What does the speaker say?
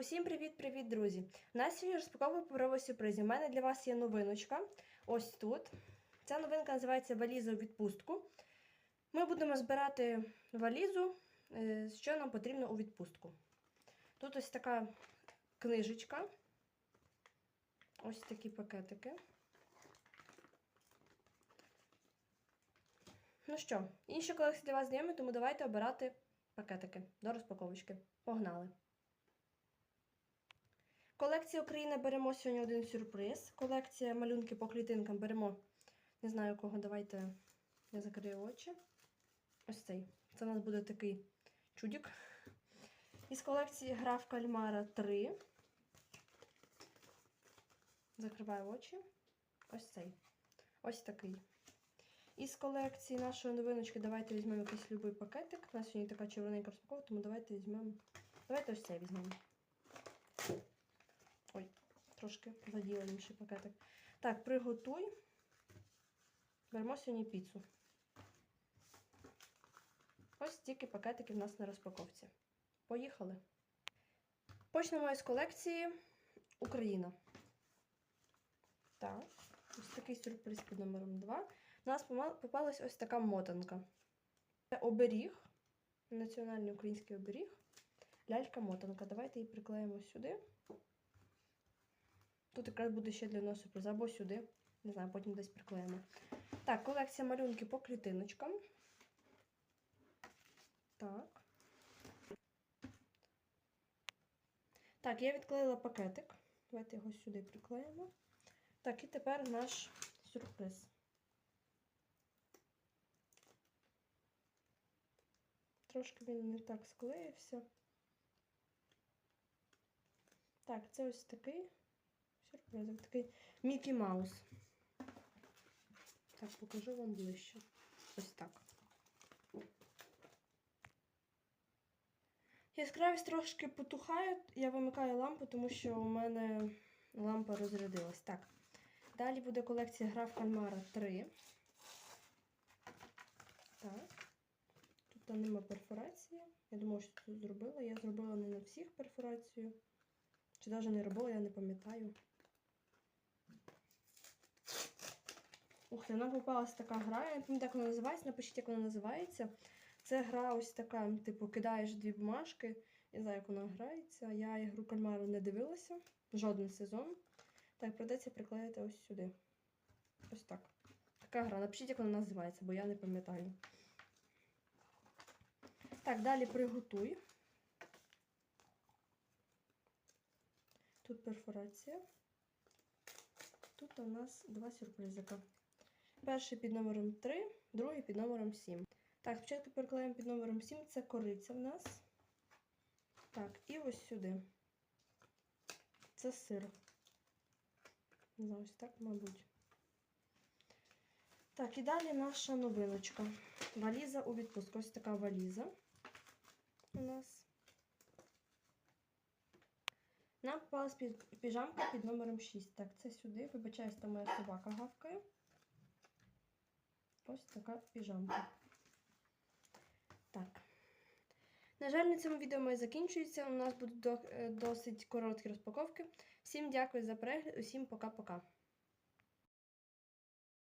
Усім привіт-привіт, друзі! У нас сьогодні розпаковка паперових сюрпризів. У мене для вас є новиночка. Ось тут. Ця новинка називається Валіза у відпустку. Ми будемо збирати валізу, е, що нам потрібно у відпустку. Тут ось така книжечка. Ось такі пакетики. Ну що, інші колекції для вас знайомі, тому давайте обирати пакетики до розпаковочки. Погнали! Колекція Україна беремо сьогодні один сюрприз. Колекція малюнки по клітинкам беремо. Не знаю кого, давайте я закрию очі. Ось цей. Це у нас буде такий чудик. Із колекції гра в кальмара 3. Закриваю очі. Ось цей. Ось такий. Із колекції нашої новиночки давайте візьмемо якийсь любий пакетик. У нас сьогодні така червоненька розпаковка, тому давайте візьмемо. Давайте ось цей візьмемо. Трошки заділа інший пакетик. Так, приготуй. Беремо сьогодні піцу. Ось стільки пакетиків у нас на розпаковці. Поїхали. Почнемо із колекції Україна. Так, ось такий сюрприз під номером 2. У нас попалась ось така мотанка. Це оберіг, національний український оберіг. Лялька-мотанка. Давайте її приклеїмо сюди. Тут якраз буде ще для нас сюрприз, або сюди. Не знаю, потім десь приклеїмо. Так, колекція малюнки по клітиночкам. Так. Так, я відклеїла пакетик. Давайте його сюди приклеїмо. Так, і тепер наш сюрприз. Трошки він не так склеївся. Так, це ось такий сюрпризик, такий Мікі Маус. Так, покажу вам ближче. Ось так. Яскравість трошки потухає, я вимикаю лампу, тому що у мене лампа розрядилась. Так. Далі буде колекція гра в кальмара 3. Так. Тут нема перфорації. Я думала, що тут зробила. Я зробила не на всіх перфорацію. Чи навіть не робила, я не пам'ятаю. Ух, нам попалась така гра. Я не пам'ятаю, як вона називається. Напишіть, як вона називається. Це гра ось така, типу, кидаєш дві бумажки. Я не знаю, як вона грається. Я ігру кальмару не дивилася. Жоден сезон. Так, придеться приклеїти ось сюди. Ось так. Така гра. Напишіть, як вона називається, бо я не пам'ятаю. Так, далі приготуй. Тут перфорація. Тут у нас два сюрпризика. Перший під номером 3, другий під номером 7. Так, спочатку переклеїмо під номером 7, це кориця в нас. Так, і ось сюди. Це сир. Ось так, мабуть. Так, і далі наша новиночка. Валіза у відпустку. Ось така валіза у нас. Нам попалась піжамка під номером 6. Так, це сюди. Вибачаюсь, там моя собака гавкає. Ось така піжамка. Так. На жаль, на цьому відео моє закінчується. У нас будуть досить короткі розпаковки. Всім дякую за перегляд, усім пока-пока.